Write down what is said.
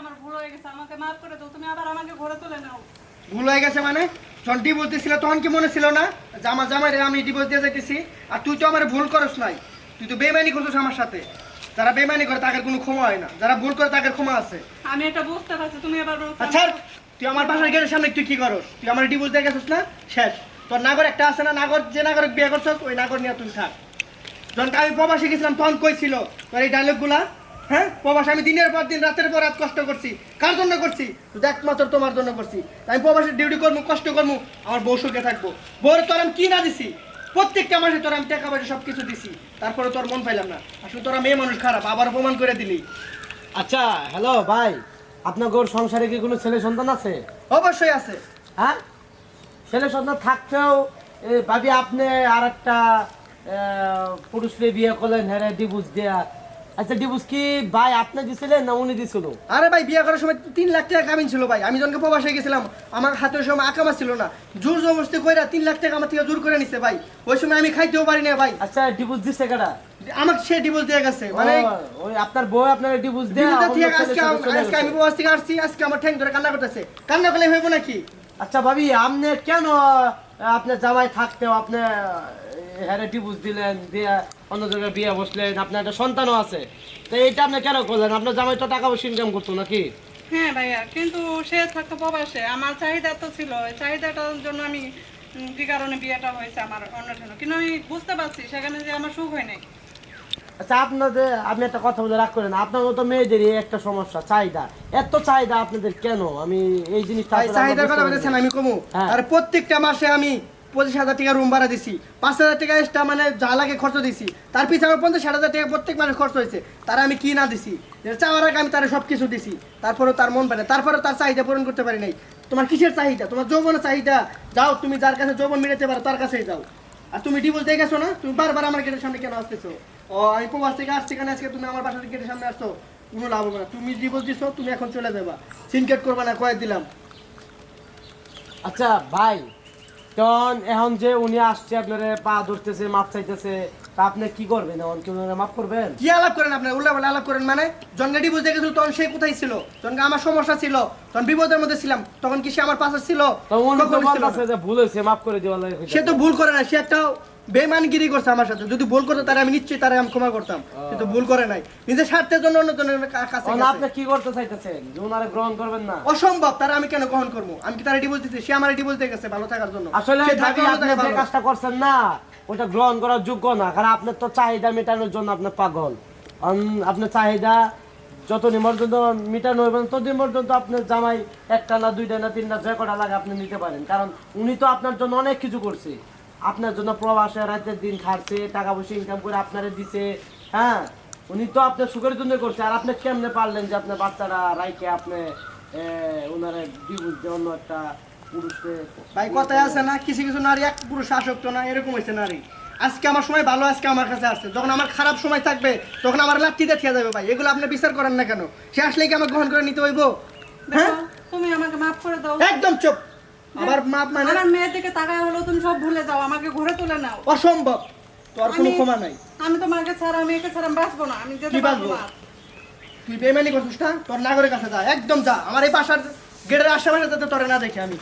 আমার ভুল হয়ে গেছে আমাকে মাফ করে দাও তুমি আবার আমাকে ঘরে তুলে নাও। ভুল হয়ে গেছে মানে? যখন ডিভোর্স দিয়েছিল তখন কি মনে ছিল না? যে আমার জামাইরে আমি ডিভোর্স দিয়ে যাইতেছি? আর তুই তো আমার ভুল করস নাই। তুই তো বেমানি করছিস আমার সাথে। যারা বেমানি করে তাদের কোনো ক্ষমা হয় না। যারা ভুল করে তাদের ক্ষমা আছে। আমি এটা বুঝতে পারছি তুমি আচ্ছা তুই আমার বাসার গেটের সামনে তুই কি করস? তুই আমার ডিভোর্স দিয়ে গেছিস না? শেষ। তোর নাগর একটা আছে না? নাগর যে নাগর বিয়ে করছস ওই নাগর নিয়ে তুই থাক। যখন আমি প্রবাসে গেছিলাম তখন কইছিল তোর এই ডায়লগগুলা হ্যাঁ? প্রবাসে আমি দিনের পর দিন রাতের পর রাত কষ্ট করছি। কার জন্য করছি? একমাত্র তোমার জন্য করছি। আমি প্রবাসে ডিউটি করব কষ্ট করব আমার বউ সুখে থাকব। বউর তোর আমি কি না দিছি? প্রত্যেকটা মাসে তোর আমি টাকা পয়সা সব কিছু দিছি। তারপরে তোর মন পাইলাম না। আসলে তোরা মেয়ে মানুষ খারাপ আবার অপমান করে দিলি। আচ্ছা হ্যালো ভাই। আপনার গোর সংসারে কি কোনো ছেলে সন্তান আছে? অবশ্যই আছে। হ্যাঁ? ছেলে সন্তান থাকতেও এ, ভাবি আপনি আর একটা পুরুষরে বিয়ে করলেন হ্যাঁ ডিভোর্স দেয়া। আচ্ছা ডিভোর্স কি ভাই আপনি দিছিলেন না উনি দিছিল? আরে ভাই বিয়ে করার সময় তিন লাখ টাকা কামিন ছিল ভাই। আমি যখন প্রবাসে গেছিলাম আমার হাতের সময় আকামা ছিল না। জোর জবরদস্তি কইরা তিন লাখ টাকা আমার থেকে জোর করে নিছে ভাই। ওই সময় আমি খাইতেও পারি না ভাই। আচ্ছা ডিভোর্স দিছে কেডা আমাকে সে ডিভোর্স দিয়ে গেছে। মানে ওই আপনার বউ আপনার ডিভোর্স দেয়া আজকে আজকে আমি প্রবাস থেকে আসছি আজকে আমার ঠ্যাং ধরে কান্না করতেছে। কান্না করলে হইব নাকি? আচ্ছা ভাবি, আপনি কেন আপনার জামাই থাকতেও আপনি হ্যাঁ ডিভোর্স দিলেন, দিয়ে অন্য জায়গায় বিয়ে বসলেন, আপনার একটা সন্তানও আছে। তো এইটা আপনি কেন করলেন? আপনার জামাই তো টাকা পয়সা ইনকাম করতো নাকি? হ্যাঁ ভাইয়া, কিন্তু সে থাকতো প্রবাসে। আমার চাহিদা তো ছিল চাহিদাটার জন্য আমি কি কারণে বিয়েটা হয়েছে আমার জন্য কিন্তু আমি বুঝতে পারছি, সেখানে যে আমার সুখ হয় নাই। আচ্ছা আপনাদের আপনি একটা কথা বলে রাগ করেন আপনার মতো মেয়েদেরই একটা সমস্যা চাহিদা। এত চাহিদা আপনাদের কেন? আমি এই জিনিসটা চাহিদার কথা বুঝতে বলতেছেন পারি না। আমি কমু। হ্যাঁ। আর প্রত্যেকটা মাসে আমি পঁচিশ হাজার টাকা রুম ভাড়া দিছি। পাঁচ হাজার টাকা এক্সট্রা মানে যা লাগে খরচ দিছি। তার পিছনে আমার পঞ্চাশ ষাট হাজার টাকা প্রত্যেক মাসে খরচ হয়েছে। তার আমি কি না দিছি? চাওয়ার আগে আমি তার সব কিছু দিছি। তারপরেও তার মন পায় তারপরেও তার চাহিদা পূরণ করতে পারি নাই। তোমার কিসের চাহিদা? তোমার যৌবনের চাহিদা। যাও তুমি যার কাছে যৌবন মিলাতে পারো তার কাছেই যাও। আর তুমি ডিভোর্স দিয়ে গেছো না? তুমি বারবার আমার গেটের সামনে কেন আসতেছো? ও আমি প্রবাস থেকে আসছি কেন? আজকে তুমি আমার বাসার গেটের সামনে আসছো। কোনো লাভ হবে না। তুমি ডিভোর্স দিছো তুমি এখন চলে যাবা। সিনকেট করবে না কয়ে দিলাম। আচ্ছা ভাই তখন এখন যে উনি আসছে আপনার পা ধরতেছে মাপ চাইতেছে তা আপনি কি করবেন এখন? কি ওনারা মাফ করবেন? কি আলাপ করেন উল্লা বলে আলাপ করেন মানে? বুঝতে গেছিল তখন সে কোথায় ছিল? তখন আমার সমস্যা ছিল তখন বিপদের মধ্যে ছিলাম তখন কি সে আমার পাশে ছিল? তো উনি তো কখনো ছিল না। বলতেছে যে ভুল হয়েছে মাফ করে দেওয়া লাগে। সে তো ভুল করে না সে একটা বেমানগিরি করছে আমার সাথে। যদি ভুল করতো তাহলে আমি নিশ্চয়ই তারে আমি ক্ষমা করতাম। কিন্তু ভুল করে নাই। নিজের স্বার্থের জন্য অন্য জনের কাছে আপনি কি করতে চাইতেছেন? যে গ্রহণ করবেন না? অসম্ভব তারা আমি কেন গ্রহণ করব? আমি কি তারা ডিভোর্স দিতে সে আমার ডিভোর্স দিয়ে গেছে ভালো থাকার জন্য। আসলে আপনি যে কাজটা করছেন না ওটা গ্রহণ করার যোগ্য না। কারণ আপনার তো চাহিদা মেটানোর জন্য আপনার পাগল। আপনার চাহিদা যতদিন পর্যন্ত মিটানো হবে না, ততদিন পর্যন্ত আপনার জামাই একটা না দুইটা না তিনটা যে কটা লাগে আপনি নিতে পারেন। কারণ উনি তো আপনার জন্য অনেক কিছু করছে। আপনার জন্য প্রবাসে রাতের দিন খাটছে টাকা পয়সা ইনকাম করে আপনারে দিছে হ্যাঁ? উনি তো আপনার সুখের জন্য করছে। আর আপনি কেমনে পারলেন যে আপনার বাচ্চারা রাইকে আপনি ওনারা ডিভোর্স দিয়ে অন্য একটা পুরুষকে ভাই কথায় আছে না কিছু কিছু নারী এক পুরুষ আসক্ত না এরকম হয়েছে নারী। আজকে আমার সময় ভালো আজকে আমার কাছে আসছে যখন আমার খারাপ সময় থাকবে তখন আমার লাঠি দেখিয়া যাবে ভাই। এগুলো আপনি বিচার করেন না কেন? সে আসলে কি আমার গ্রহণ করে নিতে হইব? হ্যাঁ? তুমি আমাকে মাফ করে দাও। একদম চুপ। আবার মাপ মানে? আমার মেয়ের দিকে তাকায় হলো তুমি সব ভুলে যাও আমাকে ঘুরে তুলে নাও। অসম্ভব। তোর কোনো আমি- ক্ষমা নাই। আমি তোমাকে ছাড়া মেয়েকে ছাড়া আমি বাঁচবো না। আমি যেতে পারব না। তুই বেমানি করছিস না? তোর নাগরের কাছে যা একদম যা। আমার এই বাসার গেটের আশেপাশে যাতে তোরে না দেখে আমি।